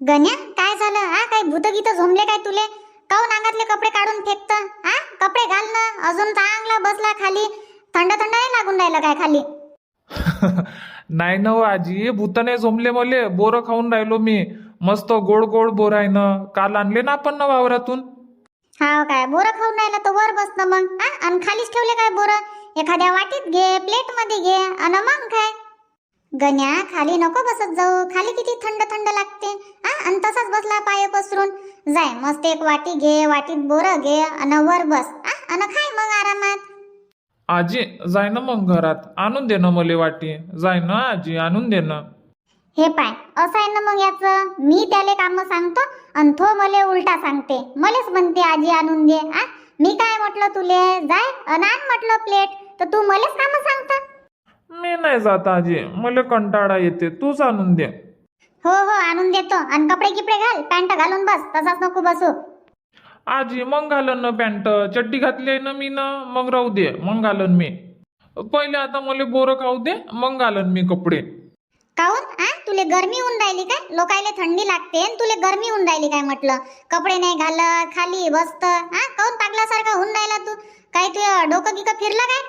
गण्या काय झालं? हा काय भूत गीत झोंबले काय तुले? काऊन अंगातले कपडे काढून फेकत? हा कपडे घाल ना अजून चांगला बसला खाली. थंड थंड नाही लागून राहिलं काय खाली? नाही ना हो आजी भूताने झोमले मले. बोरं खाऊन राहिलो मी. मस्त गोड गोड बोर आहे ना. काल आणले ना आपण ना वावरातून? हा काय बोरं खाऊन राहिला तर वर बस ना मग. हा आणि खालीच ठेवले काय बोरं? एखाद्या वाटीत घे प्लेटमध्ये घे आणि मग काय? गण्या खाली नको बसत जाऊ. खाली किती थंड थंड लागते. हा आणि तसाच बसला पाय पसरून. जाय मस्त एक वाटी घे वाटीत बोरं घे आणि वर बस. हा आणि खाय मग आरामात. आजी जाय ना मग घरात. आणून दे ना मले वाटी. जाय ना आजी आणून दे ना. हे पाय असं आहे ना मग याचं? मी त्याले काम सांगतो आणि तो मले उलटा सांगते. मलेच म्हणते आजी आणून दे. आ मी काय म्हटलं तुले? जाय अन आण म्हटलं प्लेट. तर तू मलेच काम सांगता. मी नाही जात आजी. मला कंटाळा येते. तूच आणून दे. हो हो आणून देतो. आणि कपडे गिपडे घाल पॅन्ट घालून बस. तसाच नको बसू. आजी मग घालन ना पॅन्ट. चड्डी घातली आहे ना मी ना मग राहू दे. मग घालन मी. पहिले आता मला बोरं खाऊ दे मग घालन मी कपडे. काऊन? आ? तुले गरमी होऊन राहिली काय? लोकायले थंडी लागते आणि तुले गरमी होऊन राहिली काय म्हटलं? कपडे नाही घालत खाली बसत. हा काऊन पागल्यासारखा होऊन राहिला तू? काय तुझं डोकं गिकं फिरलं काय?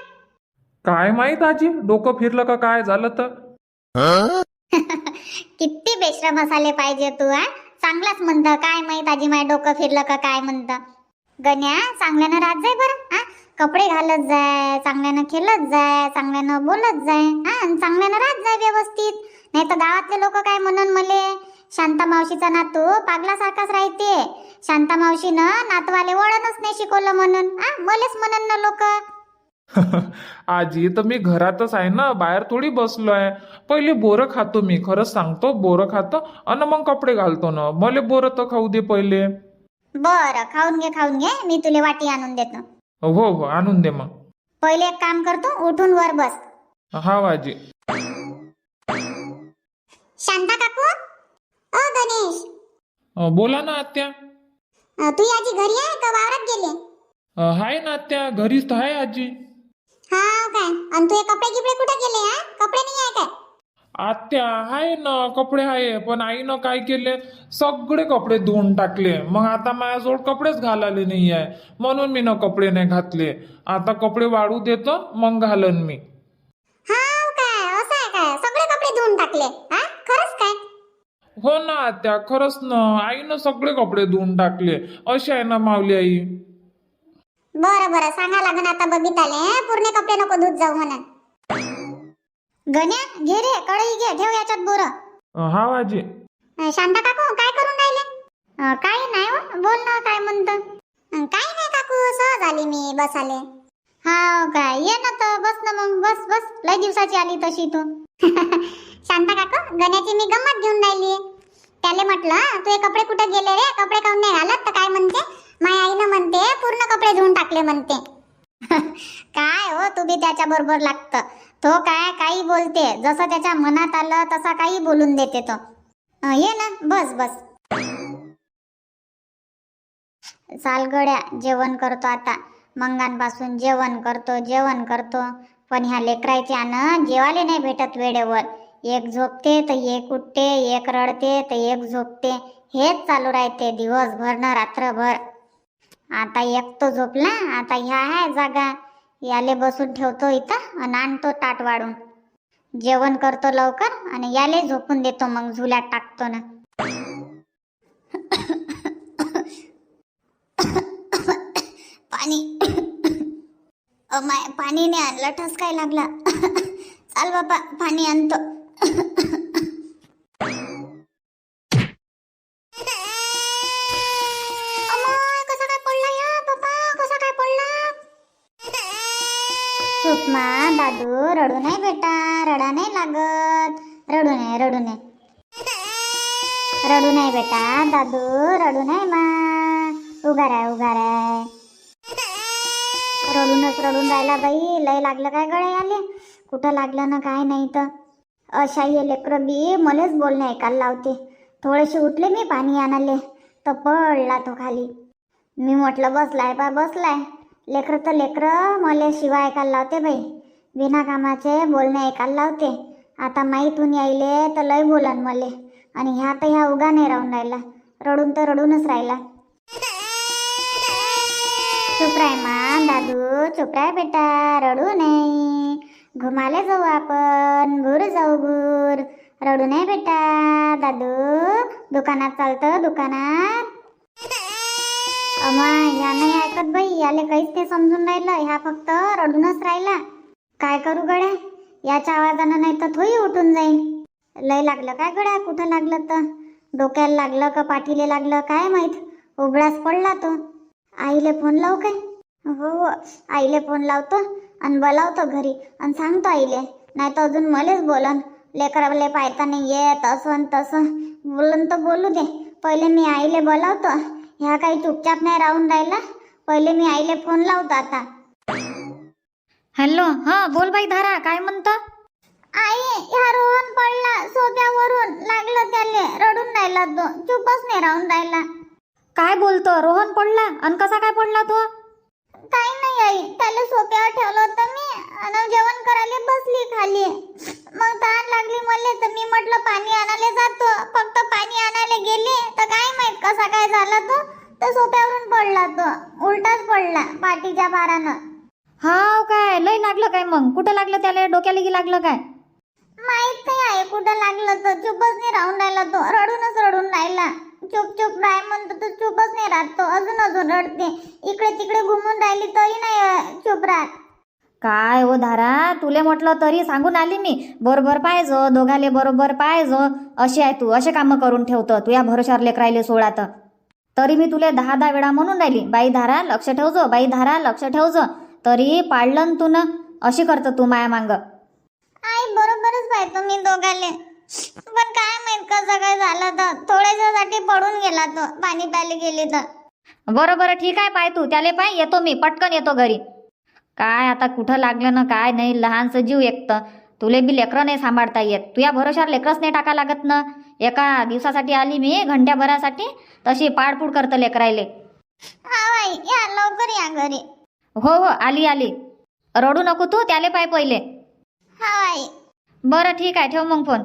काय माहीत आजी? डोकं फिरलं का काय झालं तर? किती बेश्रम मसाले पाहिजे तू हा? चांगलाच म्हणतं. काय माहीत आजी माय डोकं फिरलं का काय म्हणतं? गण्या चांगल्यानं राहत जाय बरं हा? कपडे घालत जाय चांगल्यानं खेळत जाय चांगल्यानं बोलत जाय हा? चांगल्यानं राहत जाय व्यवस्थित. नाही तर गावातले लोक काय म्हणून मले? शांता मावशीचा नातू पागलासारखाच राहते. शांता मावशीनं नातवाले वळणच नाही शिकवलं म्हणून हा? मलेच म्हणून ना लोक. आजी तर मी घरातच आहे ना बाहेर थोडी बसलो आहे पहिले बोरं खातो मी खरंच सांगतो बोरं खातो आणि मग कपडे घालतो ना. मला बोरं तर खाऊ दे पहिले. बरं खाऊन घे खाऊन घे मी तुले वाटी आणून देतो. हो हो आणून दे मग. पहिले एक काम करतो उठून वर बस. हा आजी. शांता काकू? ओ गणेश. अं, बोला ना आत्या. अ, तू आजी घरी आहे का? वावरात गेले? अं, हाय ना आत्या. घरीच तर आहे आजी. हा काय? आणि तू हे कपडे गिपडे कुठे गेले हा? कपडे नाही आहे काय? आत्या आहे ना कपडे आहे पण आईनं काय केले? सगळे कपडे धुवून टाकले. मग आता माझ्याजवळ कपडेच घालायले नाही आहे. म्हणून मी ना कपडे नाही घातले. आता कपडे वाळू देतो मग घालन मी. हा काय? असं आहे काय? सगळे कपडे धुवून टाकले हा? खरंच काय? हो ना आत्या खरंच ना. आईनं सगळे कपडे धुवून टाकले. अशी आहे ना माऊली आई. बरं बरं. सांगा लागन आता बबिताले पूर्ण कपडे नको धुत जाऊ म्हणून. गण्या घे रे कढई घे ठेव याच्यात बोरं. हा आजी. शांता काकू काय करून राहिले? अ, काही नाही हो बोल ना काय म्हणतं? अ, काही नाही काकू सहज आली मी बसाले. हा काय ये ना तर बस ना मग बस बस. लय दिवसाची आली तशी तू. शांता काकू गण्याची मी गंमत घेऊन राहिली. त्याले म्हटलं तू हे कपडे कुठे गेले रे? कपडे काऊन नाही घालत? तर काय म्हणते? माझ्या आईनं म्हणते पूर्ण कपडे धुवून टाकले म्हणते. काय हो तू बी त्याच्या बरोबर लागतं. तो काय काही बोलते. जसं त्याच्या मनात आलं तसा काही बोलून देते तो. ये ना बस बस. सालगड्या जेवण करतो आता. मंगांपासून जेवण करतो जेवण करतो. पण ह्या लेकरायच्या ना जेवायला नाही भेटत वेळेवर. एक झोपते तर एक उठते एक रडते तर एक झोपते. हेच चालू राहते दिवसभर ना रात्रभर. आता एक तो झोपला आता ह्या आहे जागा. याले बसून ठेवतो इथं आणि आणतो ताट वाढून. जेवण करतो लवकर आणि याले झोपून देतो मग झुल्यात टाकतो ना. पाणी. पाणी नाही आणलं ठसकाय लागला? चाल बाबा पाणी आणतो अमाय, कसा काय पडला या बाबा कसा काय पडला चुप मा दादू रडू नाही बेटा रडा नाही लागत. रडू नये रडू नाही रडू नाही बेटा दादू रडू नाही मा. उगा राय उगा राय रडूनच रडून राहिला बाई लय लागलं काय गळे आले कुठं लागलं ना काय नाही तर. अशा हे लेकरं बी मलेच बोलणे ऐकायला लावते. थोडेसे उठले मी पाणी आणाले तर पडला तो खाली. मी म्हटलं बसलाय बा बसलाय. लेकरं तर लेकरं मले शिवाय ऐकायला लावते बाई. बिना कामाचे बोलणे ऐकायला लावते. आता माईतून यायले तर लय बोलन मले. आणि ह्या तर ह्या उगा नाही राहून राहिला. रडून तर रडूनच राहिला. चुप राय मा दादू चुप राय बेटा रडू नाही घुमाले जाऊ आपण भूर जाऊ भूर. रडू नाही बेटा दादू. दुकानात चालतं दुकानात. अमा या नाही ऐकत बाई. याले काहीच नाही समजून राहिलं. ह्या फक्त रडूनच राहिला. काय करू गड्या? याच्या आवाजानं नाही तर थोई उठून जाईन. लय लागलं काय गड्या? कुठं लागलं तर? डोक्याला लागलं का पाठीले लागलं? काय माहीत? उघडाच पडला तो. आईले फोन लावू काय? हो, हो आईले फोन लावतो आणि बोलावतो घरी आणि सांगतो आईले. नाही तर अजून मलेच बोलन. लेकराले पाहता नाही येत असं आणि तसं. बोलून तर बोलू दे. पहिले मी आईले बोलावतो. ह्या काही चुपचाप नाही राहून राहिला. पहिले मी आईले फोन लावतो आता. हॅलो हा बोल बाई धारा काय म्हणतं? आई ह्या रोहन पडला. सोप्यावरून लागलं त्याले रडून राहिला तो. चुपच नाही राहून राहिला. काय बोलतो? रोहन पडला? आणि कसा काय पडला तो? काही नाही आई. त्याला सोप्यावर ठेवलं होतं मी. आणि जेवण करायला बसली खाली. मग तहान लागली मला तर मी म्हटलं पाणी आणायला जातो. फक्त पाणी आणायला तर काय माहीत कसा काय झाला तो? तर सोप्यावरून पडला तो. उलटाच पडला पाठीच्या भारानं. हाव काय? लय लागलं काय मग? कुठं लागलं त्याला? डोक्याला गी लागलं काय? माहीत नाही आहे कुठं लागलं तर चुपच नाही राहून राहिला तो. रडूनच रडून राहिला. चुप चुप राय म्हणतो तर चुपच नाही राहत तो. अजून अजून रडते. इकडे तिकडे घुमून राहिली तरी नाही चुप राहत. काय ओ धारा? तुले म्हटलं तरी सांगून आली मी. बरोबर पाहिजो दोघाले बरोबर पाहिजो. अशी आहे तू असे कामं करून ठेवतं. तू या भरोशावर लेकरायले सोडा तर. तरी मी तुले दहा दहा वेळा म्हणून राहिली बाई धारा लक्ष ठेवजो बाई धारा लक्ष ठेवजो. तरी पाळलं तू न अशी करतं तू माया मांग. आई बरोबरच पाहतो मी दोघाले. पण काय माहीत कसं काय झालं तर. थोड्यासाठी पडून गेला तो पाणी प्यायला गेली तर. बरं बरं ठीक आहे पाय तू. त्याले पाय येतो मी पटकन येतो घरी. काय आता कुठं लागलं ना काय नाही लहानसं जीव एकतं तुले बी लेकरं नाही सांभाळता येत. तू या भरोशावर लेकरच नाही टाका लागत ना. एका दिवसासाठी आली मी घंट्याभरासाठी तशी पाडपूड करतं लेकरायले. हा या लवकर या घरी. हो हो आली आली. रडू नको तू त्याले पाय पहिले. हा आई बरं ठीक आहे ठेव मग फोन.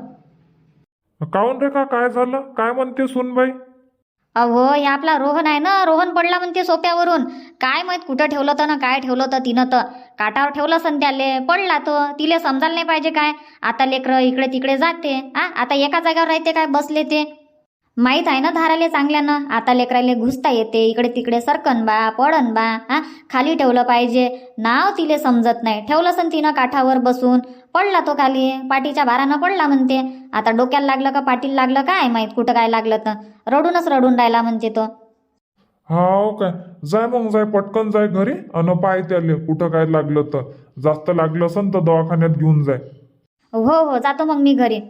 काऊन रे का काय झालं? काय म्हणते सुनबाई? अहो हे आपला रोहन आहे ना? रोहन पडला म्हणते सोप्यावरून काय माहीत कुठं ठेवलं तर ना काय ठेवलं तर तिनं तर. काटावर ठेवलं सन त्याले पडला तो. तिले समजायला नाही पाहिजे काय. आता लेकरं इकडे तिकडे जाते. आ आता एका जागेवर राहते काय? बसले ते. माहीत आहे ना धाराले चांगल्यानं? आता लेकराले घुसता येते इकडे तिकडे सरकन बा पडन बा हा? खाली ठेवलं पाहिजे. नाव तिले समजत नाही. ठेवलं सन तिनं काठावर बसून. पडला तो खाली. पाठीच्या भारानं पडला म्हणते. आता डोक्याला लागलं का पाठीला लागलं काय माहीत कुठं काय लागलं तर? रडूनच रडून राहिला म्हणते तो. हाव काय? जाय मग जाय पटकन जाय घरी अन पाय त्याले कुठं काय लागलं तर. जास्त लागलं असन तर दवाखान्यात घेऊन जाय. हो हो जातो मग मी घरी.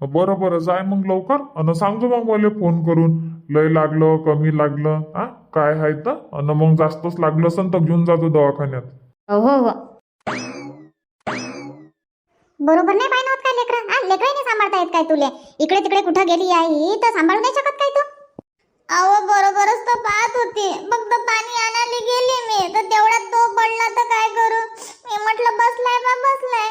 बरं बरं जाय मग लवकर. अन सांगतो मग मला फोन करून. लय लागलं कमी लागलं हा? काय आहे तर? अन मग जास्तच लागलं असन तर घेऊन जातो दवाखान्यात. हो हो बरोबर नाही पाहिजे होत काय लेकरं? हा लेकरं नाही सांभाळता येत काय तुले? इकडे तिकडे कुठं गेली आई तर सांभाळू नाही शकत काय तू? अहो बरोबरच तर पाहत होती. फक्त पाणी आणायला गेली मी. तर तेवढ्यात तो पडला तर काय करू? मी म्हटलं बसलाय बा बसलाय.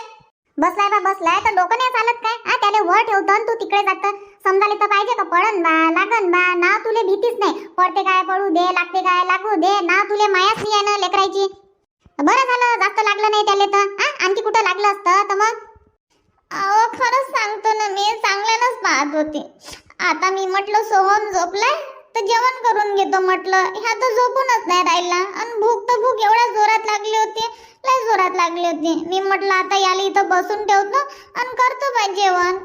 बसलाय बा बसलाय? तर डोकं नाही चालत काय? हा त्याला वर ठेवतो तू तिकडे जात. समजाले तर पाहिजे का? पडन बा लागन बा ना तुले भीतीच नाही. पडते काय पडू दे लागते काय लागू दे ना तुले मायाच नाही आहे ना लेकरायची. बरं झालं जास्त लागलं नाही त्याले तर. आणखी कुठं लागलं असतं तर मग? अहो खरंच सांगतो ना मी चांगल्यानंच पाहत होते. आता मी म्हटलं सोहम झोपलाय? तर जेवण करून घेतो म्हटलं. ह्या तर झोपूनच नाही राहिला. आणि भूक तर भूक एवढ्या लागली होती. मी म्हटलं आता याला इथं बसून ठेवतो आणि करतो बाई जेवण.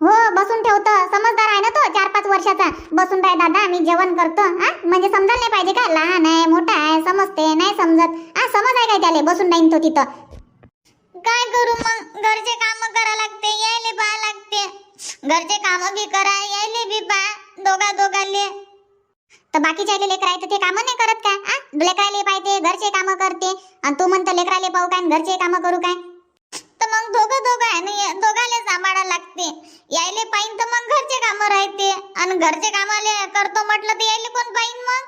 हो बसून ठेवतो. समजदार आहे ना तो चार पाच वर्षाचा. बसून राय दादा मी जेवण करतो. हा? म्हणजे समजायला नाही पाहिजे का? लहान आहे मोठा आहे समजते नाही समजत. हा समज आहे काय त्याला? बसून राहीन तो तिथं. काय करू मग? घरचे काम करा लागते यायले पहा लागते. घरचे काम बी करा यायले बी पहा दोघा दोघाले तर बाकीच्या लेकर आहे तर ते काम नाही करत काय लेकराले पाहिजे घरचे कामं करते. आणि तू म्हणतो लेकराले पाहू काय घरचे काम करू काय? तर मग दोघं दोघं आहे ना दोघाले सांभाळा लागते. यायले पाहिन तर मग घरचे कामं राहते. आणि घरचे कामाले करतो म्हटलं तर यायले कोण पाहिन मग?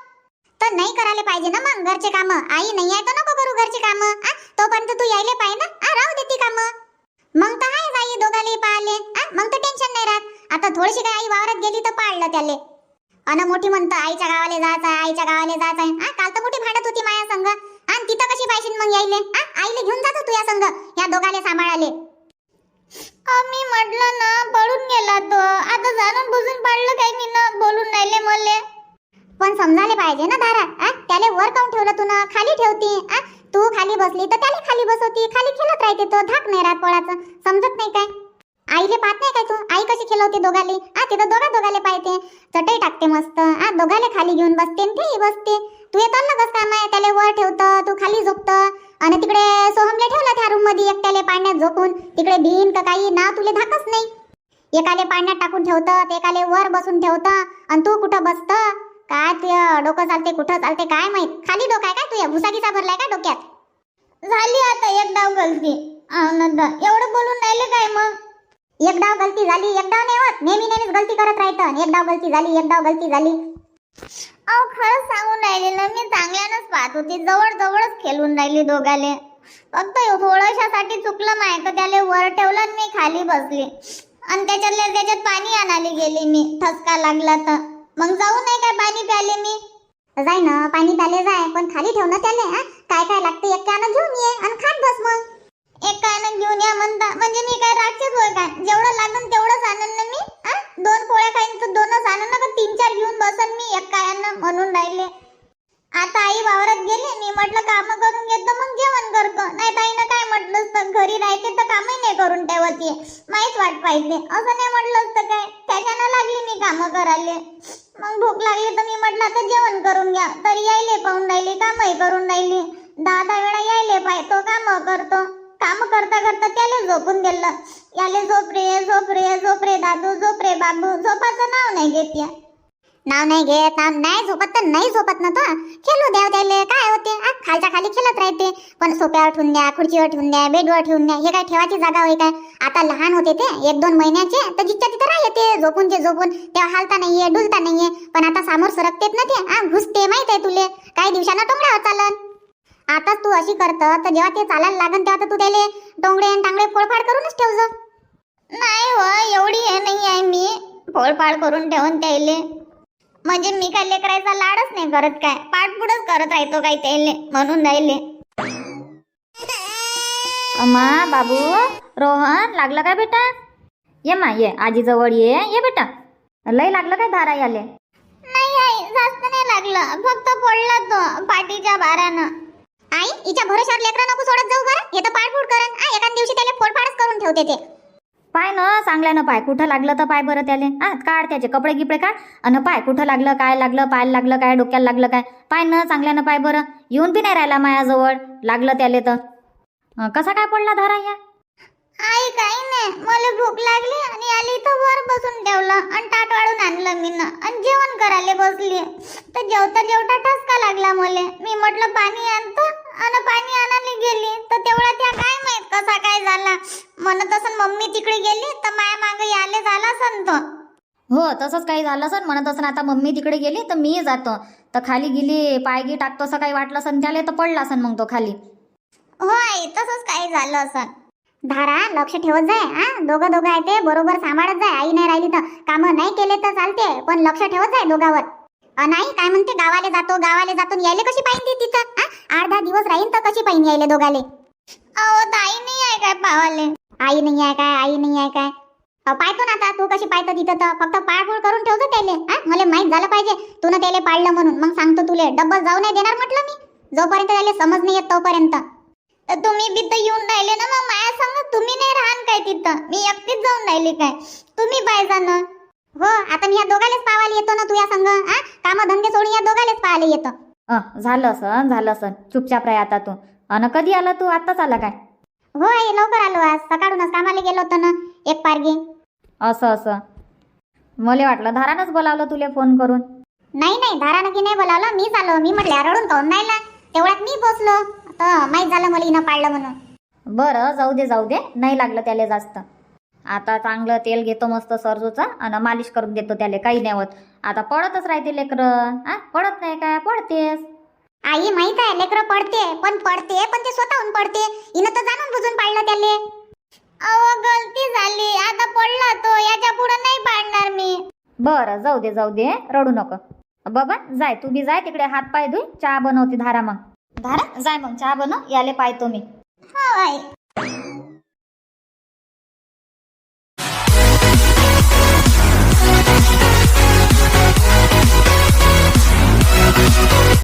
तर नाही करायला पाहिजे ना मग घरचे काम. आई नाही आहे तर नको करू घरचे काम. तोपर्यंत तू यायले पाहिजे ना? आ, राहू देते काम. मग तर आहे आई दोघाले पाहिले मग तर टेन्शन नाही राहत. आता थोडीशी काय आई वावरात गेली तर पाळलं त्याले. अन मोठी म्हणतं आईच्या गावाला जायचं आहे आईच्या गावाला जायचं आहे हा काल तर मोठी भांडत होती माया संग आणि तिथं कशी पाहिजे मग यायले? हा आईले घेऊन जातो तू या संग. या दोघाले सांभाळाले. मी म्हटलं ना पळून गेला तो. आता जाणून बुजून पाडलं काय मी ना बोलून राहिले मले. पण समजायला पाहिजे ना दारा आ? त्याले वर काऊन ठेवलं तू ना? खाली ठेवती आ? तू खाली बसली तर त्याला खाली बसवती. खाली खेळत राहते तो धाक नाही राहत पळाचं. समजत नाही काय? आईले पाहत नाही काय तू? आई कशी खेळवते दोघाले? आ तिथं दोघा दोघाले पाहते. चटई टाकते मस्त. आ दोघाले खाली घेऊन बसते तेही बसते. तू येत कस काम आहे त्याला वर ठेवतं तू खाली झोपतं. आणि तिकडे सोहमले ठेवलं त्या रूममध्ये एकट्याले पाण्यात झोपून. तिकडे भिन का काही ना तुले धाकच नाही. एकाले पाण्यात टाकून ठेवतं ते एकाले वर बसून ठेवतं. आणि तू कुठं बसत? काय तुझ्या डोकं चालते कुठं चालते काय माहीत? खाली डोकं आहे काय तुझ्या भुसाकीचा भरलाय का डोक्यात? झाली आता एक डाव गलती. आनंद एवढं बोलून राहिले काय मग? एक डाव गलती झाली एक डाव नाही होत. नेहमी नेहमीच गलती करत राहतं. एक डाव गलती झाली एक डाव गलती झाली. अहो खरंच सांगून राहिले ना मी चांगल्यानंच पाहत होती. जवळ जवळच खेळून राहिली दोघाले. फक्त थोडशासाठी चुकलं माय तर त्याला वर ठेवलं आणि मी खाली बसली. आणि त्याच्यातल्या त्याच्यात पाणी आणायला गेली मी. ठसका लागला तर. मग जाऊ नाही काय पाणी प्याले मी? जाय ना पाणी प्याले जाय. पण खाली ठेव ना त्याले हा? काय काय लागते एक घेऊन ये आणि खात बस मग. एक कॅन घेऊन या म्हणता. म्हणजे मी काय राक्षस होय काय? जेवढं लागन तेवढंच आणन ना मी? आ? दोन पोळ्या खाईन तर दोनच आणन ना तीन चार घेऊन बसन मी एक कायानं म्हणून राहिले. आता आई वावरात गेली मी म्हटलं काम करून घेतो मग जेवण करतो. नाही ताईनं काय म्हटलं असतं घरी राहते तर कामही नाही करून ठेवत ये. वाट पाहिजे. असं नाही म्हटलं असतं काय? त्याच्यानं लागली मी कामं करायला. मग भूक लागली तर मी म्हटलं आता जेवण करून घ्या. तरी यायले पाहून राहिली कामही करून राहिली. दहा दहा वेळा यायले पाहतो काम करतो. काम करता करता त्याला झोपून दिलं याले झोप रे झोप रे झोप रे दादू झोप रे बाबू. झोपाचं नाव नाही घेत या. नाव नाही घेत नाव नाही झोपत तर नाही झोपत ना तो. खेळू द्या त्याले काय होते? आ, खालच्या खाली खेळत राहते. पण सोप्यावर ठेवून द्या खुर्चीवर ठेवून द्या बेडवर ठेवून द्या हे काय ठेवायची जागा होय काय? आता लहान होते ते एक दोन महिन्याचे तर जिच्या तिथं राहते झोपून ते झोपून. तेव्हा हालता नाहीये डुलता नाहीये. पण आता समोर सरकतेत ना ते. आ घुसते माहीत आहे तुले. काही दिवसानं टोंगड्यावर चालन. आता तू अशी करत तर जेव्हा ते चालायला लागन तेव्हा तर तू त्याले टोंगडे आणि टांगडे फोडफाड करूनच ठेव जा नाही हो एवढी हे नाही आहे मी. फोडफाड करून ठेवून त्याले. म्हणजे मी काय लेकरायचा लाडच नाही करत काय? पाठपुडच करत राहतो काय त्याले म्हणून राहिले. अम्मा बाबू रोहन लागलं काय बेटा? ये मा ये आजी जवळ ये ये बेटा. लय लागलं काय धारा याले? नाही आई जास्त नाही लागलं. फक्त पडला तो पाठीच्या भारानं आई हिच्या भरोशावर लेकरं नको सोडत जाऊ बरं. हे तर पाठपुड करन आ एका दिवशी त्याला फोडफाडच करून ठेवते ते. पाय ना चांगल्यानं पाय. कुठं लागलं तर पाय बरं त्याले. हा काढ त्याचे कपडे गिपडे काढ. अन पाय कुठं लागलं काय लागलं पायाला लागलं काय डोक्याला लागलं काय. पाय न चांगल्यानं पाय बरं. येऊन बी नाही राहिला मायाजवळ. लागलं त्याले तर. अं, कसा काय पडला धारा या? आई काही नाही. मला भूक लागली आणि आली इथं वर बसून ठेवलं आणि ताट वाढून आणलं मी ना. आणि जेवण करायला बसली. तर जेवता जेवता ठसका लागला मला. मी म्हटलं पाणी आणतो. आणि पाणी आणायला गेली. तर तेवढा त्या काय माहीत कसा काय झाला. म्हणत असं मम्मी तिकडे गेली तर माया मागे याले झाला असन तो. हो तसंच काही झालं सर म्हणत असं आता मम्मी तिकडे गेली तर मी जातो. तर खाली गेली पाय गी टाकतो असं काही वाटलं असन त्याले तर पडला असन मग तो खाली. हो आई तसंच काही झालं असं धारा लक्ष ठेवत जाय हा. दोघं दोघं आहे ते बरोबर सांभाळत जाय. आई नाही राहिली तर कामं नाही केले तर चालते पण लक्ष ठेवत जाय दोघावर. अ, नाही काय म्हणते? गावाले जातो गावाले जातो यायले कशी पाहिजे तिथं हा? आठ दहा दिवस राहीन तर कशी पाहिजे यायले दोघाले? अहो आई नाही आहे काय पावाले? आई नाही आहे काय आई नाही आहे काय? पाहतो ना आता तू कशी पाहतो तिथं तर. फक्त पाळपोळ करून ठेवतो त्याले हा? मला माहीत झालं पाहिजे. तू ना त्याले पाळलं म्हणून. मग सांगतो तुले डब्बल जाऊ नाही देणार म्हटलं मी? जोपर्यंत त्याले समज नाही येत तोपर्यंत. तर तुम्ही बी तर येऊन राहिले ना मग माया सांग? तुम्ही नाही राहान काय तिथं? मी एकटीच जाऊन राहिली काय? तुम्ही पाहिजा ना. हो आता मी या दोघालेच पावायला येतो ना तू या संग हा? काम धंदे सोडून या दोघालेच पाहायला येतो. अं, झालं असं झालं असं चुपचाप राह आता तू. अन कधी आला तू? आत्ताच आला काय? हो आई लवकर आलो आज. सकाळूनच कामाला गेलो होतो ना एक पारगी. असं असं. मला वाटलं धारानच बोलावलं तुले फोन करून. नाही नाही धारानं की नाही बोलावलं? मीच आलो. मी म्हटलं रडून काऊन राहिला. तेवढ्यात मी पोचलो तर माहीत झालं मला हिनं पाळलं म्हणून. बरं जाऊ दे जाऊ दे. नाही लागलं त्याला जास्त. आता चांगलं तेल घेतो मस्त सरजूचं आणि मालिश करून देतो त्याला काही नाही होत. आता पडतच राहते लेकरं. हा पडत नाही काय पडतेस. आई माहीत आहे लेकरं पडते पण पडते पण ते स्वतःहून पडते. हिनं तर जाणून बुजून पाडलं त्याले. अहो गलती झाली. आता पडला तो. याच्यापुढे नाही पाडणार मी. बरं जाऊ दे जाऊ दे रडू नको. बाबा जाय. तू बी जाय तिकडे. हात पाय धुई चहा बनवते धारा मग. धारा? जाय मग चहा बनव. याले पाहतो मी. हो आई.